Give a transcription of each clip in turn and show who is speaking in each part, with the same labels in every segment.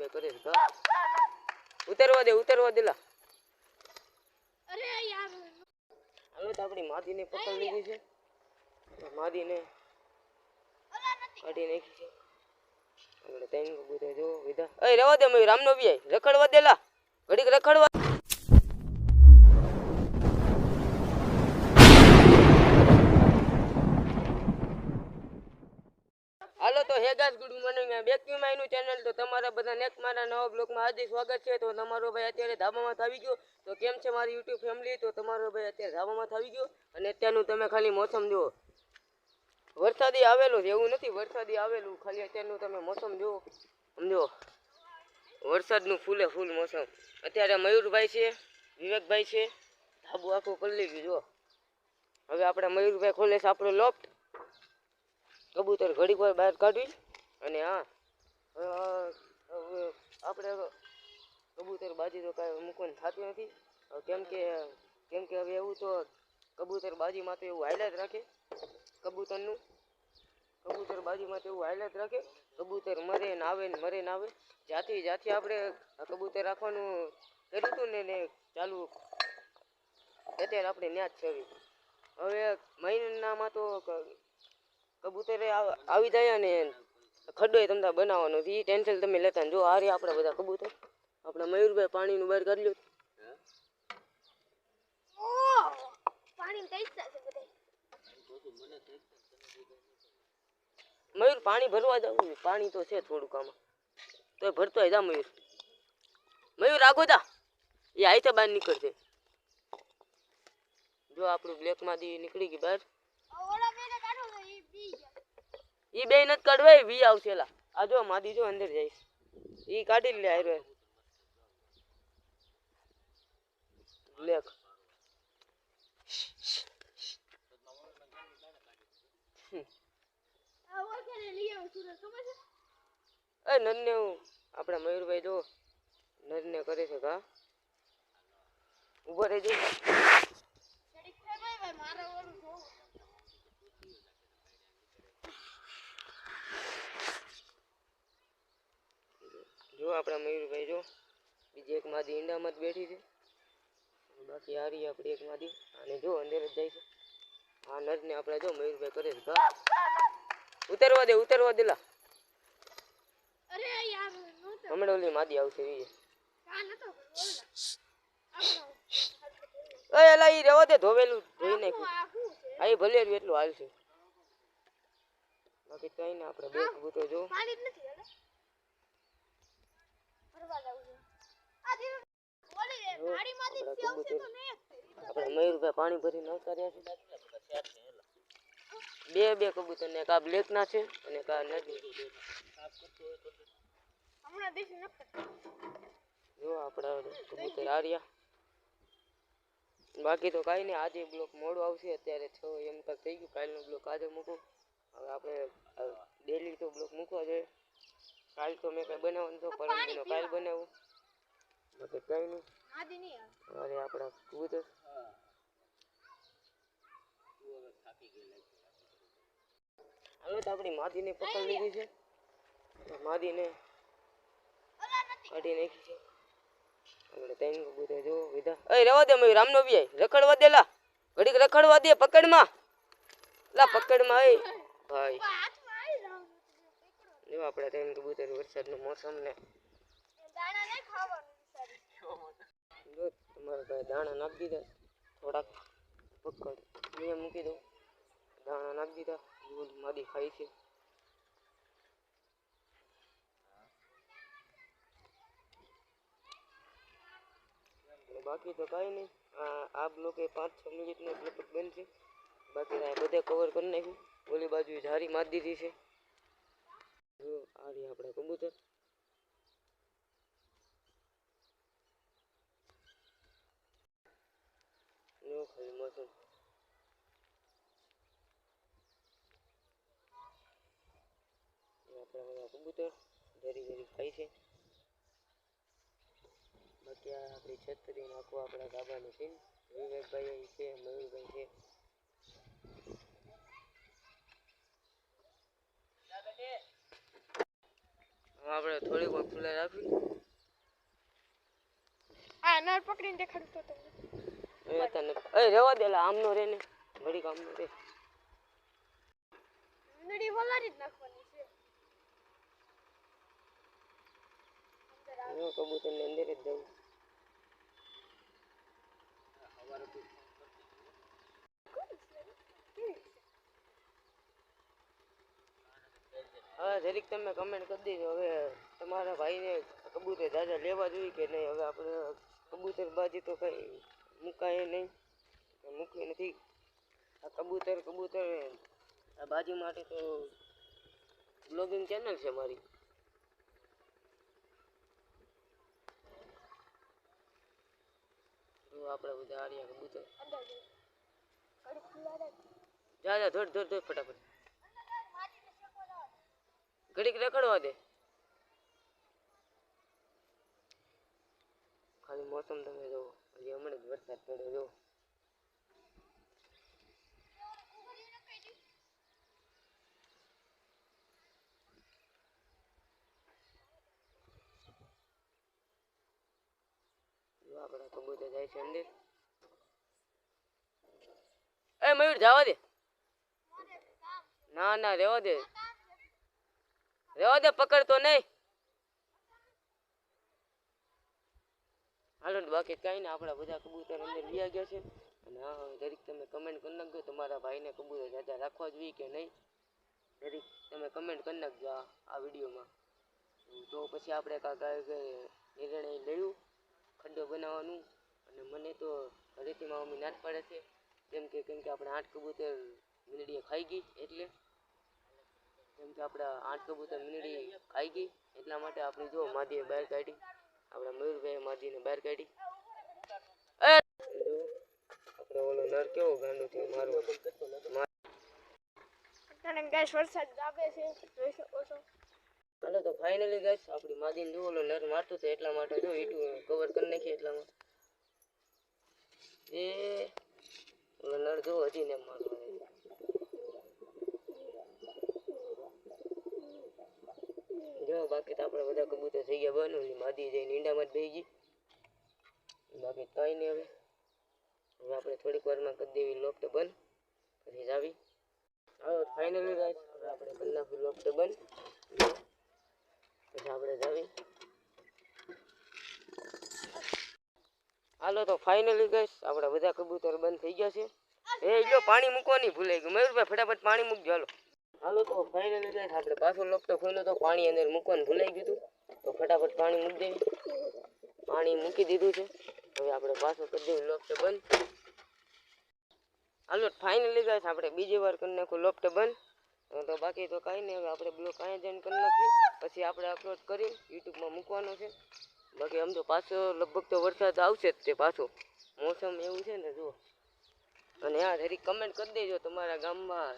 Speaker 1: મયુરભાઈ કરે ઉતરવા દે ઉતરવા દેલા
Speaker 2: અરે યાર.
Speaker 1: હવે તો આપણી માદીને પકડી લીધી છે. માદીને કાઢી નાખી છે. આપણે ત્રણ કબૂતર જો વિધા. એ રવા દે મયુર રામનો બી રખડવા દેલા ઘડીક રખડવા. તો ગુડ મોર્નિંગ બેક માયનું ચેનલ તો તમારા બધા નેક્સ્ટ મારા નવા બ્લોગમાં હાર્દિક સ્વાગત છે. તો તમારો ભાઈ અત્યારે ધાબામાં આવી ગયો. તો કેમ છે મારી યુટ્યુબ ફેમિલી તો તમારો ભાઈ અત્યારે ધાબામાં આવી ગયો. અને અત્યારનું તમે ખાલી મોસમ જુઓ. વરસાદી આવેલું એવું નથી વરસાદી આવેલું. ખાલી અત્યારનું તમે મોસમ જુઓ. સમજો? વરસાદનું ફૂલે ફૂલ મોસમ. અત્યારે મયુરભાઈ છે, વિવેકભાઈ છે. ધાબુ આખું પલ્લી ગયું જુઓ. હવે આપણે મયુરભાઈ ખોલે છે આપણો લોફ્ટ કબૂતર ઘડીક વાર બહાર કાઢી અને હા આપણે કબૂતર બાજી તો કાંઈ મૂકવાનું થતું નથી. કેમ કે કેમ કે હવે એવું તો કબૂતર બાજીમાં તો એવું હાઈલાઇટ રાખે કબૂતરનું. કબૂતર બાજુમાં તો એવું હાઈલાઇટ રાખે કબૂતર મરે ને આવે ને મરે ને આવે. જ્યાંથી જ્યાંથી આપણે કબૂતર રાખવાનું કર્યું હતું ને ને ચાલુ અત્યારે આપણે ન્યા જ છે હવે. મહિનામાં તો કબૂતરે આવ- આવી જાય ને ખડ્ડો તમને બનાવવાનો. છે એ ટેન્શન તમે લેતા ને જો આ રહ્યા આપણા બધા કબૂતર. આપણા મયુરભાઈ પાણીનું બહાર કાઢ્યું
Speaker 2: ઓહ પાણી તૈસા છે બધે
Speaker 1: મયુર, પાણી ભરવા જવું છે. પાણી તો છે થોડુંક આમાં. તોય ભરતો જા મયુર. મયુર, આગો જા. એ આઈતે બહાર નીકળશે જો આપણું બ્લેકમાંથી નીકળી ગઈ બહાર
Speaker 2: ઓલા બેને કાઢો તો ઈ પી
Speaker 1: એ બે નથી કાઢવાય વી આવશે લા. આ જો, માદી જો અંદર જઈશ એ કાઢી લે આયરો
Speaker 2: છે
Speaker 1: એ નરને આપણા મયુરભાઈ જો નરને કરે છે કા? ઊભો રહેજો
Speaker 2: ઘડીક થાય ભાઈ ભાઈ મારે ઓલું જોવું
Speaker 1: જો આપણા મયુરભાઈ જો. બીજી એક માદી ઈંડામાં જ બેઠી છે. બાકી આ રહી આપણી એક માદી. અને જો અંદર જ જાય છે. આ નરને આપણે જો મયુરભાઈ કરે છે. ઉતરવા દે ઉતરવા દે લા.
Speaker 2: અરે યાર નહોતો
Speaker 1: હમણાં ઓલી માદી આવશે એ
Speaker 2: કા નતો ઓલા
Speaker 1: એ એલા ઈ દે ધોવેલું ધોઈ નાખ્યું.
Speaker 2: આ
Speaker 1: ભલે એટલું હાલશે. બાકી કઈ આપણે બે કબૂતર જો.
Speaker 2: પાણી નથી હલે ફરવા જવું છે આ જે ઓલી ગાડીમાંથી જ આવશે તો નહીં જ થાય.
Speaker 1: આપણે મયુરભાઈ પાણી ભરીને આવતા રહ્યા છે બે બે કબૂતર ને કા બ્લેક ના છે અને કા નથી
Speaker 2: હમણાં દેશ નક્કર
Speaker 1: જો આપણા કબૂતર આ રહ્યા બાકી તો કાંઈ નહીં આજે બ્લોક મોડું આવશે અત્યારે છ એમ તક થઈ ગયું કાલનો બ્લોક આજે મૂકું. હવે આપણે ડેલી તો બ્લોક મૂકવા જોઈએ. કાલ તો મેં કઈ બનાવવાનું તો પરમ દિનો કાલ બનાવું. બાકી કઈ નહીં.
Speaker 2: આદિ નહીં
Speaker 1: અરે આપણા કૂદ હવે તો આપણી માદીને પકડ લીધી છે. માદીને કાઢી નાખી છે. આપણે ત્રણ કબૂતર જો વિધા. એ રવા દે મય રામનો બી રખડવા દેલા ઘડીક રખડવા દે પકડમાં. લા પકડમાં એ. ભાઈ. જો આપણે ત્રણ કબૂતર વરસાદનું મોસમ ને. જો તમારે ભાઈ દાણા નાખી દીધા. થોડાક પકડ. અહીંયા મૂકી દઉં. દાણા નાખી દીધા. દૂધ માદી ખાઈ છે. બાકી તો કાંઈ નહીં. આ બ્લોકે પાંચ છ મિનિટનો જ બનશે બાકી આ બધે કવર કરી નાખ્યું. ઓલી બાજુ જારી મારી દીધી છે. જો આ રહી આપણા કબૂતર. જો ખાલી મોસમ આપણા બધા કબૂતર જરી જરી ખાય છે. બાકી આપણી છત્રી નાખવા આપણા ધાબાની છે. વિવેકભાઈ છે, મયુરભાઈ છે. આપણે થોડીક વાર ખુલ્લા રાખવી
Speaker 2: આ નર પકડીને દેખાડું તો તમને.
Speaker 1: એ તને એ રહેવા દે લા, આમનો રે ને. ઘડીક કામનો રે.
Speaker 2: નડી વલારી જ નાખવાની છે.
Speaker 1: હું કબૂતરની અંદર જ જવું હા જરીક તમે કમેન્ટ કરી દીધો હવે તમારા ભાઈને કબૂતર દાદા લેવા જોઈએ કે નહીં? હવે આપણે કબૂતર બાજી તો કંઈ મુકાય નહીં. મૂકી નથી. આ કબૂતર કબૂતર આ બાજી માટે તો બ્લોગિંગ ચેનલ છે મારી. આપણે બધા આર્યા કબૂતર. જા જા ધોડ ધોડ ધોડ ફટાફટ. ઘડીક રખડવા દે. ખાલી મોસમ તમે જુઓ, હજી હમણાં જ વરસાદ પડ્યો જો જો આપણા કબૂતર જાય છે અંદર એ મયુર, જવા દે. ના ના, રહેવા દે. રહેવા દે પકડતો નહીં. હાલો બાકી કાંઈ ને આપણા બધા કબૂતર અંદર લઈ ગયા છે. અને હા દરેક તમે કમેન્ટ કરી નાખજો તમારા ભાઈને કબૂતર જાજા રાખવા જોઈએ કે નહીં. દરેક તમે કમેન્ટ કરી નાખજો આ વિડીયોમાં. તો પછી આપણે કાંઈ નિર્ણય લેવું ખડ્ડો બનાવવાનું. અને મને તો ઘરેથી મારા મમ્મી નાટ પાડે છે. કેમ કે કેમ કે આપણે આઠ કબૂતર મીંદડીએ ખાઈ ગઈ, એટલે કેમ કે આપણા આઠ કબૂતર મીનડી ખાઈ ગઈ એટલા માટે આપણે જો માધીએ બહાર કાઢી આપણા મયુરભાઈ માધીને બહાર કાઢી. આપણે ઓલો નર કેવો ગાંડો થયો મારો.
Speaker 2: તને ગેસ વરસાદ દાબે છે જોઈ શકો છો.
Speaker 1: હાલો તો ફાઇનલી ગાઈસ આપણી માદીને જો ઓલો નર મારતો છે એટલા માટે જો ઈટું કવર કરી નાખીએ એટલામાં એ ઓલો નર જો હજી ને મારવા આવ્યો. બાકી તો આપણે બધા કબૂતર થઈ ગયા બનો માદી જઈને ઈંડામાં જ બેસી બાકી કઈ નહીં હવે. હવે આપણે થોડીક વારમાં કરી દેવી લોક તો બંધ પછી જ આવી હવે ફાઇનલી ગાય હવે આપણે કરી નાખ્યું લોક તો બંધ પછી આપણે જાવી. હાલો તો ફાઇનલી ગઈશ આપણા બધા કબૂતર બંધ થઈ ગયા છે. એ જો પાણી મૂકવાની ભૂલાઈ ગયું. મયુરભાઈ, ફટાફટ પાણી મૂકજો, હાલો. હાલો તો ફાઇનલી ગાઈસ આપણે પાછો લોપટો ખોલ્યો તો પાણી અંદર મૂકવાનું ભૂલાઈ ગયું તો ફટાફટ પાણી મૂકી દેવી. પાણી મૂકી દીધું છે. હવે આપણે પાછો કરી દેવું લોપટો બંધ. હાલો ફાઇનલી ગાઈસ આપણે બીજી વાર કરી નાખું લોપટો બંધ. તો બાકી તો કાંઈ નહીં, હવે આપણે બ્લોક અહીંયા જઈને કરી નાખીએ. પછી આપણે અપલોડ કરી, યુટ્યુબમાં મૂકવાનો છે. બાકી આમ તો પાછો લગભગ તો વરસાદ આવશે જ તે પાછો. મોસમ એવું છે ને, જુઓ. અને હા જરીક કમેન્ટ કરી દેજો તમારા ગામમાં.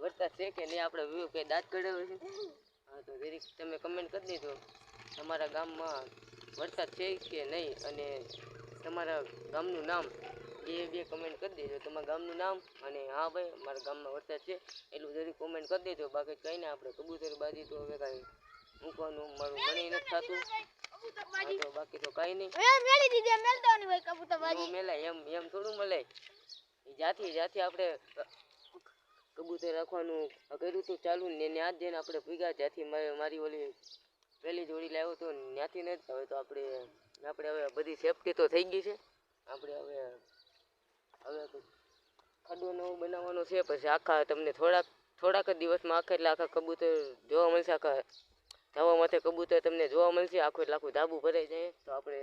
Speaker 1: વરસાદ છે કે નહીં આપણે વ્યૂ કંઈ દાંત કઢાવ્યો છે. હા તો જરીક તમે કમેન્ટ કરી દીધો તમારા ગામમાં વરસાદ છે કે નહીં અને તમારા ગામનું નામ બે બે કમેન્ટ કરી દેજો. તમારા ગામનું નામ અને હા ભાઈ મારા ગામમાં વરસાદ છે એટલું જરી કોમેન્ટ કરી દેજો. બાકી કંઈ નહીં આપણે કબૂતર બાજી તો હવે કાંઈ મૂકવાનું મારું મણી નથી થતું. તો બાકી તો કાંઈ નહીં. નો મેલાય એમ એમ થોડું મળે જ્યાંથી જ્યાંથી આપણે કબૂતર રાખવાનું કર્યું હતું ચાલુ ને ત્યાં જઈને આપણે ભૂગ્યા. જ્યાંથી મારી ઓલી પહેલી જોડી લાવ્યો હતો ત્યાંથી ને હવે તો આપણે આપણે હવે બધી સેફટી તો થઈ ગઈ છે. આપણે હવે હવે ખાડો નવો બનાવવાનો છે. પછી આખા તમને થોડાક થોડાક જ દિવસમાં આખા એટલે આખા કબૂતર જોવા મળશે. આખા ધાવા માથે કબૂતર તમને જોવા મળશે. આખું એટલે આખું ધાબુ ભરાઈ જાય. તો આપણે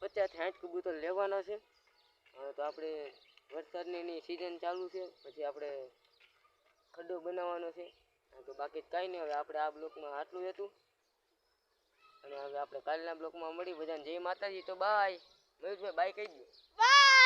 Speaker 1: પચાસ સાઠ કબૂતર લેવાના છે. તો આપણે વરસાદની સિઝન ચાલુ છે. પછી આપણે ખડ્ડો બનાવવાનો છે. તો બાકી કાંઈ નહીં, હવે આપણે આ બ્લોકમાં આટલું હતું. અને હવે આપણે કાલના બ્લોકમાં મળી બધાને જય માતાજી, તો બાય. મયુરભાઈ બાય કહી દો
Speaker 2: બાય!